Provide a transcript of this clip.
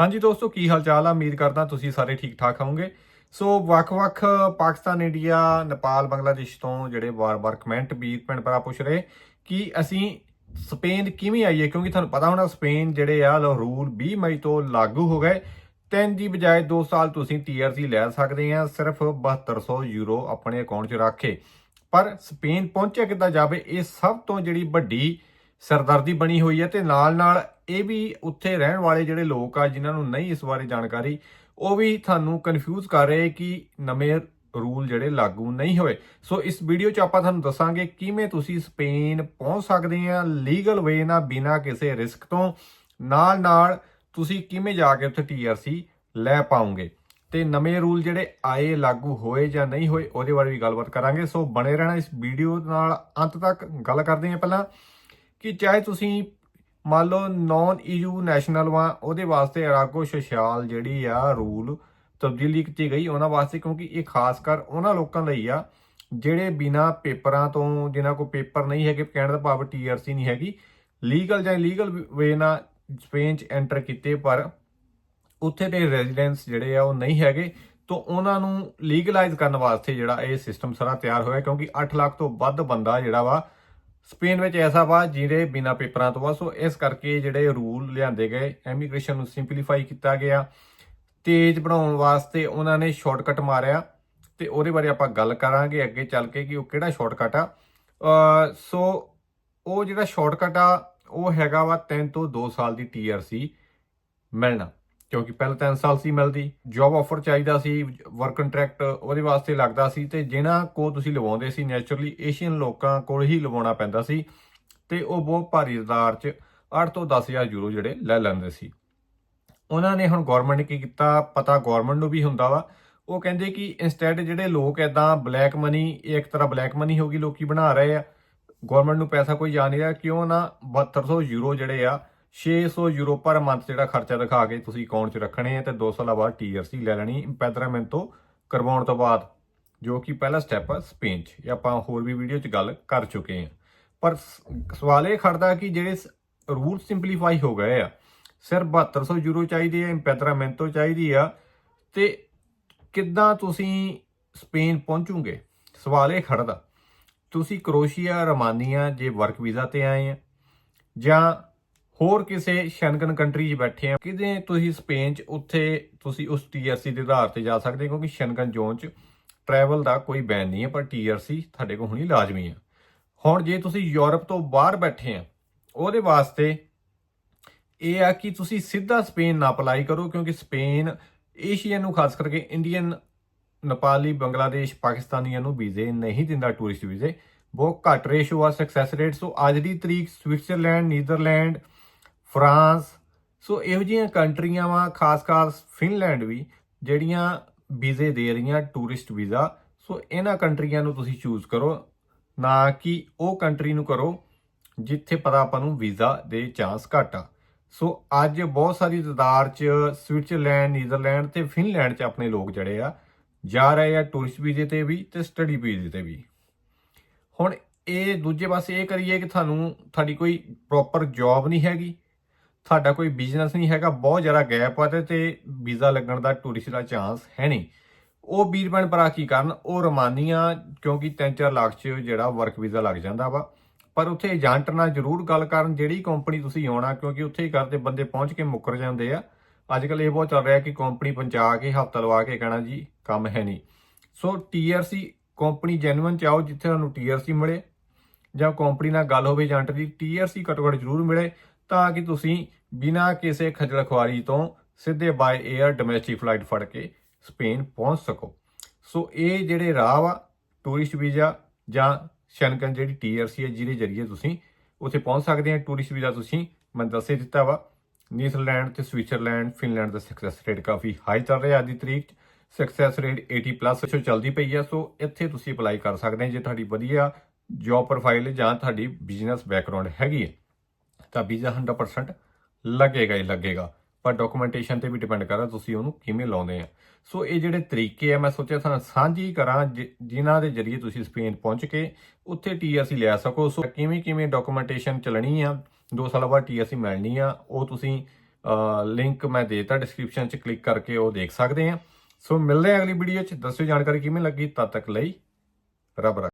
ਹਾਂਜੀ ਦੋਸਤੋ, ਕੀ ਹਾਲ ਚਾਲ ਆ? ਉਮੀਦ ਕਰਦਾ ਤੁਸੀਂ ਸਾਰੇ ਠੀਕ ਠਾਕ ਹੋਵੋਗੇ। ਸੋ, ਵੱਖ-ਵੱਖ ਪਾਕਿਸਤਾਨ, ਇੰਡੀਆ, ਨੇਪਾਲ, ਬੰਗਲਾਦੇਸ਼ ਤੋਂ ਜਿਹੜੇ ਵਾਰ-ਵਾਰ ਕਮੈਂਟ ਵੀਰ ਭੈਣ ਭਰਾ ਪੁੱਛ ਰਹੇ ਕਿ ਅਸੀਂ ਸਪੇਨ ਕਿਵੇਂ ਆਈਏ? ਕਿਉਂਕਿ ਤੁਹਾਨੂੰ ਪਤਾ ਹੋਣਾ ਸਪੇਨ ਜਿਹੜੇ ਆ ਰੂਲ 20 ਮਈ ਤੋਂ ਲਾਗੂ ਹੋ ਗਏ। ਤਿੰਨ ਦੀ ਬਜਾਏ 2 ਸਾਲ ਤੁਸੀਂ ਟੀਆਰਸੀ ਲੈ ਸਕਦੇ ਆ, ਸਿਰਫ 7200 ਯੂਰੋ ਆਪਣੇ ਅਕਾਊਂਟ 'ਚ ਰੱਖ ਕੇ। ਪਰ ਸਪੇਨ ਪਹੁੰਚਿਆ ਕਿੱਦਾਂ ਜਾਵੇ? ਇਹ ਸਭ ਤੋਂ ਜਿਹੜੀ ਵੱਡੀ ਸਰਦਰਦੀ ਬਣੀ ਹੋਈ ਹੈ ਤੇ ਨਾਲ ਨਾਲ ਇਹ ਵੀ ਉੱਥੇ ਰਹਿਣ ਵਾਲੇ ਜਿਹੜੇ ਲੋਕ ਆ, ਜਿਨ੍ਹਾਂ ਨੂੰ ਨਹੀਂ ਇਸ ਬਾਰੇ ਜਾਣਕਾਰੀ, ਉਹ ਵੀ ਤੁਹਾਨੂੰ ਕਨਫਿਊਜ਼ ਕਰ ਰਹੇ ਕਿ ਨਵੇਂ ਰੂਲ ਜਿਹੜੇ ਲਾਗੂ ਨਹੀਂ ਹੋਏ। ਸੋ ਇਸ ਵੀਡੀਓ 'ਚ ਆਪਾਂ ਤੁਹਾਨੂੰ ਦੱਸਾਂਗੇ ਕਿਵੇਂ ਤੁਸੀਂ ਸਪੇਨ ਪਹੁੰਚ ਸਕਦੇ ਆ ਲੀਗਲ ਵੇ ਨਾਲ ਬਿਨਾਂ ਕਿਸੇ ਰਿਸਕ ਤੋਂ। ਨਾਲ ਨਾਲ ਤੁਸੀਂ ਕਿਵੇਂ ਜਾ ਕੇ ਉੱਥੇ ਟੀਆਰਸੀ ਲੈ ਪਾਉਂਗੇ ਤੇ ਨਵੇਂ ਰੂਲ ਜਿਹੜੇ ਆਏ, ਲਾਗੂ ਹੋਏ ਜਾਂ ਨਹੀਂ ਹੋਏ, ਉਹਦੇ ਬਾਰੇ ਵੀ ਗੱਲਬਾਤ ਕਰਾਂਗੇ। ਸੋ ਬਣੇ ਰਹਿਣਾ ਇਸ ਵੀਡੀਓ ਨਾਲ। ਅੰਤ ਤੱਕ ਗੱਲ ਕਰਦੇ ਹਾਂ ਪਹਿਲਾਂ। ਕਿ ਚਾਹੇ ਤੁਸੀਂ ਮੰਨ ਲਓ ਨਾਨ ਈਯੂ ਨੈਸ਼ਨਲ ਵਾ, ਉਹਦੇ ਵਾਸਤੇ ਅਰਾਗੋ ਸੋਸ਼ਲ ਜਿਹੜੀ ਆ ਰੂਲ ਤਬਦੀਲੀ ਕੀਤੀ ਗਈ ਉਹਨਾਂ ਵਾਸਤੇ, ਕਿਉਂਕਿ ਇਹ ਖਾਸ ਕਰ ਉਹਨਾਂ ਲੋਕਾਂ ਲਈ ਆ ਜਿਹੜੇ ਬਿਨਾ ਪੇਪਰਾਂ ਤੋਂ, ਜਿਨ੍ਹਾਂ ਕੋਲ ਪੇਪਰ ਨਹੀਂ ਹੈਗੇ, ਕਹਿਣ ਦਾ ਭਾਵ ਟੀਆਰਸੀ ਨਹੀਂ ਹੈਗੀ ਲੀਗਲ ਜਾਂ ਇਲੀਗਲ ਵੇ ਨਾਲ ਸਪੇਨ ਚ ਐਂਟਰ ਕੀਤੇ, ਪਰ ਉੱਥੇ ਦੇ ਰੈਜੀਡੈਂਸ ਜਿਹੜੇ ਆ ਉਹ ਨਹੀਂ ਹੈਗੇ, ਤੋਂ ਉਹਨਾਂ ਨੂੰ ਲੀਗਲਾਈਜ਼ ਕਰਨ ਵਾਸਤੇ ਜਿਹੜਾ ਇਹ ਸਿਸਟਮ ਸਾਰਾ ਤਿਆਰ ਹੋਇਆ, ਕਿਉਂਕਿ 8 ਲੱਖ ਤੋਂ ਵੱਧ ਬੰਦਾ ਜਿਹੜਾ ਵਾ ਸਪੇਨ ਵਿੱਚ ਐਸਾ ਵਾ ਜਿਹੜੇ ਬਿਨਾ ਪੇਪਰਾਂ ਤੋਂ ਵਾ ਸੋ ਇਸ ਕਰਕੇ ਜਿਹੜੇ ਰੂਲ ਲਿਆਂਦੇ ਗਏ, ਇਮੀਗ੍ਰੇਸ਼ਨ ਨੂੰ ਸਿੰਪਲੀਫਾਈ ਕੀਤਾ ਗਿਆ। ਤੇਜ਼ ਬਣਾਉਣ ਵਾਸਤੇ ਉਹਨਾਂ ਨੇ ਸ਼ਾਰਟਕਟ ਮਾਰਿਆ ਤੇ ਉਹਦੇ ਬਾਰੇ ਆਪਾਂ ਗੱਲ ਕਰਾਂਗੇ ਅੱਗੇ ਚੱਲ ਕੇ ਕਿ ਉਹ ਕਿਹੜਾ ਸ਼ਾਰਟਕਟ ਆ। ਸੋ ਉਹ ਜਿਹੜਾ ਸ਼ਾਰਟਕਟ ਆ, ਉਹ ਹੈਗਾ ਵਾ 3 ਤੋਂ 2 ਸਾਲ ਦੀ ਟੀਆਰਸੀ ਮਿਲਣਾ। ਕਿਉਂਕਿ ਪਹਿਲਾਂ 3 ਸਾਲ ਸੀ ਮਿਲਦੀ ਜੌਬ ਆਫਰ ਚਾਹੀਦਾ ਸੀ ਵਰਕ ਕੰਟਰੈਕਟ ਉਹਦੇ ਵਾਸਤੇ ਲੱਗਦਾ ਸੀ ਤੇ ਜਿਹਨਾਂ ਕੋ ਤੁਸੀਂ ਲਵਾਉਂਦੇ ਸੀ ਨੇਚਰਲੀ ਏਸ਼ੀਅਨ ਲੋਕਾਂ ਕੋਲ ਹੀ ਲਵਾਉਣਾ ਪੈਂਦਾ ਸੀ ਤੇ ਉਹ ਬਹੁਤ ਭਾਰੀ ਰਦਾਰ ਚ 8 ਤੋਂ 10000 ਯੂਰੋ ਜਿਹੜੇ ਲੈ ਲੈਂਦੇ ਸੀ। ਉਹਨਾਂ ਨੇ ਹੁਣ ਗਵਰਨਮੈਂਟ ਨੇ ਕੀ ਕੀਤਾ? ਪਤਾ ਗਵਰਨਮੈਂਟ ਨੂੰ ਵੀ ਹੁੰਦਾ ਵਾ। ਉਹ ਕਹਿੰਦੇ ਕਿ ਇਨਸਟੈਡ ਜਿਹੜੇ ਲੋਕ ਐਦਾਂ ਬਲੈਕ ਮਨੀ ਇੱਕ ਤਰ੍ਹਾਂ ਬਲੈਕ ਮਨੀ ਹੋ ਗਈ, ਲੋਕੀ ਬਣਾ ਰਹੇ ਆ। ਗਵਰਨਮੈਂਟ ਨੂੰ ਪੈਸਾ ਕੋਈ ਜਾ ਨਹੀਂ ਰਿਹਾ, ਕਿਉਂ ਨਾ 7200 ਯੂਰੋ ਜਿਹੜੇ ਆ 600 ਯੂਰੋ ਪਰ ਮੰਥ ਜਿਹੜਾ ਖਰਚਾ ਦਿਖਾ ਕੇ ਤੁਸੀਂ ਅਕਾਊਂਟ 'ਚ ਰੱਖਣੇ ਆ ਤੇ 2 ਸਾਲਾਂ ਬਾਅਦ ਟੀਆਰਸੀ ਲੈ ਲੈਣੀ ਇੰਪੈਦਰਾਮੈਂਟੋ ਕਰਵਾਉਣ ਤੋਂ ਬਾਅਦ, ਜੋ ਕਿ ਪਹਿਲਾ ਸਟੈਪ ਆ ਸਪੇਨ 'ਚ। ਇਹ ਆਪਾਂ ਹੋਰ ਵੀ ਵੀਡੀਓ 'ਚ ਗੱਲ ਕਰ ਚੁੱਕੇ ਆ। ਪਰ ਸ- ਸਵਾਲ ਇਹ ਖੜਦਾ ਕਿ ਜਿਹੜੇ ਰੂਲ ਸਿੰਪਲੀਫਾਈ ਹੋ ਗਏ ਆ ਸਿਰ 7200 ਯੂਰੋ ਚਾਹੀਦੇ ਆ ਇੰਪੈਦਰਾਮੈਂਟੋ ਚਾਹੀਦੀ ਆ, ਤੇ ਕਿੱਦਾਂ ਤੁਸੀਂ ਸਪੇਨ ਪਹੁੰਚੋਗੇ? ਸਵਾਲ ਇਹ ਖੜਦਾ, ਤੁਸੀਂ ਕਰੋਸ਼ੀਆ, ਰਮਾਨੀਆ ਜੇ ਵਰਕ ਵੀਜ਼ਾ ਤੇ ਆਏ ਆ, ਜਾਂ ਹੋਰ ਕਿਸੇ ਸ਼ੈਂਗਨ ਕੰਟਰੀ 'ਚ ਬੈਠੇ ਆ, ਕਿਤੇ ਤੁਸੀਂ ਸਪੇਨ 'ਚ, ਉੱਥੇ ਤੁਸੀਂ ਉਸ ਟੀਆਰਸੀ ਦੇ ਆਧਾਰ ਤੇ ਜਾ ਸਕਦੇ ਕਿਉਂਕਿ ਸ਼ੈਂਗਨ ਜ਼ੋਨ 'ਚ ਟਰੈਵਲ ਦਾ ਕੋਈ ਬੈਨ ਨਹੀਂ ਹੈ, ਪਰ ਟੀਆਰਸੀ ਤੁਹਾਡੇ ਕੋਲ ਹੋਣੀ ਲਾਜ਼ਮੀ ਆ। ਹੁਣ ਜੇ ਤੁਸੀਂ ਯੂਰਪ ਤੋਂ ਬਾਹਰ ਬੈਠੇ ਆ, ਉਹਦੇ ਵਾਸਤੇ ਇਹ ਆ ਕਿ ਤੁਸੀਂ ਸਿੱਧਾ ਸਪੇਨ ਨਾ ਅਪਲਾਈ ਕਰੋ, ਕਿਉਂਕਿ ਸਪੇਨ ਏਸ਼ੀਅਨ ਨੂੰ ਖਾਸ ਕਰਕੇ ਇੰਡੀਅਨ ਨੇਪਾਲੀ ਬੰਗਲਾਦੇਸ਼ ਪਾਕਿਸਤਾਨੀਆਂ ਨੂੰ ਵੀਜ਼ੇ ਨਹੀਂ ਦਿੰਦਾ ਟੂਰਿਸਟ ਵੀਜ਼ੇ। ਬਹੁਤ ਘੱਟ ਰੇਸ਼ੋ ਆ ਸਕਸੈਸ ਰੇਟ ਸੋ ਅੱਜ ਦੀ ਤਰੀਕ ਸਵਿਟਜ਼ਰਲੈਂਡ ਨੀਦਰਲੈਂਡ ਫਰਾਂਸ, ਸੋ ਇਹੋ ਜਿਹੀਆਂ ਕੰਟਰੀਆਂ ਵਾ, ਖਾਸ ਖਾਸ ਫਿਨਲੈਂਡ ਵੀ, ਜਿਹੜੀਆਂ ਵੀਜ਼ੇ ਦੇ ਰਹੀਆਂ, ਟੂਰਿਸਟ ਵੀਜ਼ਾ। ਸੋ ਇਹਨਾਂ ਕੰਟਰੀਆਂ ਨੂੰ ਤੁਸੀਂ ਚੂਜ਼ ਕਰੋ, ਨਾ ਕਿ ਉਹ ਕੰਟਰੀ ਨੂੰ ਕਰੋ, ਜਿੱਥੇ ਪਤਾ ਆਪਾਂ ਨੂੰ ਵੀਜ਼ਾ ਦੇ ਚਾਂਸ ਘੱਟ ਆ। ਸੋ ਅੱਜ ਬਹੁਤ ਸਾਰੀ ਤਦਾਰ ਚ ਸਵਿਟਜ਼ਰਲੈਂਡ, ਨੀਦਰਲੈਂਡ ਤੇ ਫਿਨਲੈਂਡ ਚ ਆਪਣੇ ਲੋਕ ਜਿਹੜੇ ਆ, ਜਾ ਰਹੇ ਆ ਟੂਰਿਸਟ ਵੀਜ਼ੇ ਤੇ ਵੀ ਤੇ ਸਟੱਡੀ ਵੀਜ਼ੇ ਤੇ ਵੀ। ਹੁਣ ਇਹ ਦੂਜੇ ਪਾਸੇ ਇਹ ਕਰੀਏ ਕਿ ਤੁਹਾਨੂੰ, ਤੁਹਾਡੀ ਕੋਈ ਪ੍ਰੋਪਰ ਜੌਬ ਨਹੀਂ ਹੈਗੀ। ਸਾਡਾ ਕੋਈ ਬਿਜ਼ਨਸ ਨਹੀਂ ਹੈਗਾ, ਬਹੁਤ ਜ਼ਿਆਦਾ ਗੈਪ ਆ ਤੇ ਤੇ ਵੀਜ਼ਾ ਲੱਗਣ ਦਾ ਟੂਰਿਸਟ ਦਾ ਚਾਂਸ ਹੈ ਨਹੀਂ। ਉਹ ਵੀਰ ਭੈਣ ਭਰਾ ਕੀ ਕਰਨ? ਉਹ ਰਮਾਨੀਆਂ, ਕਿਉਂਕਿ 3-4 ਲੱਖ ਚ ਜਿਹੜਾ ਵਰਕ ਵੀਜ਼ਾ ਲੱਗ ਜਾਂਦਾ ਵਾ। ਪਰ ਉੱਥੇ ਏਜੰਟ ਨਾਲ ਜ਼ਰੂਰ ਗੱਲ ਕਰਨ, ਜਿਹੜੀ ਕੰਪਨੀ ਤੁਸੀਂ ਆਉਣਾ, ਕਿਉਂਕਿ ਉੱਥੇ ਹੀ ਕਰਦੇ ਬੰਦੇ ਪਹੁੰਚ ਕੇ ਮੁੱਕਰ ਜਾਂਦੇ ਆ। ਅੱਜ ਕੱਲ ਇਹ ਬਹੁਤ ਚੱਲ ਰਿਹਾ ਕਿ ਕੰਪਨੀ ਪਹੁੰਚਾ ਕੇ ਹਫਤਾ ਲਵਾ ਕੇ ਕਹਿਣਾ ਜੀ, ਕੰਮ ਹੈ ਨਹੀਂ। ਸੋ ਟੀਆਰਸੀ ਕੰਪਨੀ ਜੈਨੂਇਨ ਚ ਆਓ, ਜਿੱਥੇ ਤੁਹਾਨੂੰ ਟੀਆਰਸੀ ਮਿਲੇ। ਜਾਂ ਕੰਪਨੀ ਨਾਲ ਗੱਲ ਹੋਵੇ ਏਜੰਟ ਦੀ ਟੀਆਰਸੀ ਘੱਟੋ ਘੱਟ ਜ਼ਰੂਰ ਮਿਲੇ। ਤਾਂ ਕਿ ਤੁਸੀਂ ਬਿਨਾਂ ਕਿਸੇ ਖੱਜਲ ਖੁਆਰੀ ਤੋਂ ਸਿੱਧੇ ਬਾਈ 에ਅਰ ਡੋਮੈਸਟਿਕ ਫਲਾਈਟ ਫੜ ਕੇ ਸਪੇਨ ਪਹੁੰਚ ਸਕੋ। ਸੋ ਇਹ ਜਿਹੜੇ ਰਾਹ ਵਾ ਟੂਰਿਸਟ ਵੀਜ਼ਾ ਜਾਂ ਸ਼ੈਂਗਨ ਜਿਹੜੀ ਟੀਆਰਸੀ ਹੈ, ਜਿਹਦੇ ਜ਼ਰੀਏ ਤੁਸੀਂ ਉੱਥੇ ਪਹੁੰਚ ਸਕਦੇ ਆ। ਟੂਰਿਸਟ ਵੀਜ਼ਾ ਤੁਸੀਂ ਮੈਂ ਦੱਸੇ ਦਿੱਤਾ ਵਾ। ਨੀਦਰਲੈਂਡ ਤੇ ਸਵਿਟਜ਼ਰਲੈਂਡ, ਫਿਨਲੈਂਡ ਦਾ ਸਕਸੈਸ ਰੇਟ ਕਾਫੀ ਹਾਈ ਚੱਲ ਰਿਹਾ ਅੱਜ ਦੀ ਤਰੀਕ ਸਕਸੈਸ ਰੇਟ 80 ਪਲੱਸ ਚੋਂ ਚੱਲਦੀ ਪਈ ਆ। ਸੋ ਇੱਥੇ ਤੁਸੀਂ ਅਪਲਾਈ ਕਰ ਸਕਦੇ ਜੇ ਤੁਹਾਡੀ ਵਧੀਆ ਜੌਬ ਪ੍ਰੋਫਾਈਲ ਜਾਂ ਤੁਹਾਡੀ ਬਿਜ਼ਨਸ ਬੈਕਗ੍ਰਾਉਂਡ ਹੈਗੀ ਹੈ ਤਾਂ ਵੀਜ਼ਾ 100% ਲੱਗੇਗਾ ਹੀ ਲੱਗੇਗਾ। ਪਰ ਡਾਕੂਮੈਂਟੇਸ਼ਨ ਤੇ ਵੀ ਡਿਪੈਂਡ ਕਰਦਾ ਤੁਸੀਂ ਉਹਨੂੰ ਕਿਵੇਂ ਲਾਉਂਦੇ ਆ। ਸੋ ਇਹ ਜਿਹੜੇ ਤਰੀਕੇ ਆ, ਮੈਂ ਸੋਚਿਆ ਤੁਹਾਨੂੰ ਸਾਂਝੀ ਕਰਾਂ, ਜਿ- ਜਿਨ੍ਹਾਂ ਦੇ ਜ਼ਰੀਏ ਤੁਸੀਂ ਸਪੇਨ ਪਹੁੰਚ ਕੇ ਉੱਥੇ ਟੀਆਰਸੀ ਲੈ ਸਕੋ। ਸੋ ਕਿਵੇਂ ਕਿਵੇਂ ਡਾਕੂਮੈਂਟੇਸ਼ਨ ਚੱਲਣੀ ਆ 2 ਸਾਲਾਂ ਬਾਅਦ ਟੀਆਰਸੀ ਮਿਲਣੀ ਆ, ਉਹ ਤੁਸੀਂ ਲਿੰਕ ਮੈਂ ਦੇਤਾ ਡਿਸਕ੍ਰਿਪਸ਼ਨ 'ਚ ਕਲਿੱਕ ਕਰਕੇ ਉਹ ਦੇਖ ਸਕਦੇ ਆ। ਸੋ ਮਿਲਦੇ ਆ ਅਗਲੀ ਵੀਡੀਓ 'ਚ। ਦੱਸਿਓ ਜਾਣਕਾਰੀ ਕਿਵੇਂ ਲੱਗੀ, ਤਦ ਤੱਕ ਲਈ ਰੱਬ ਰੱਖਾ।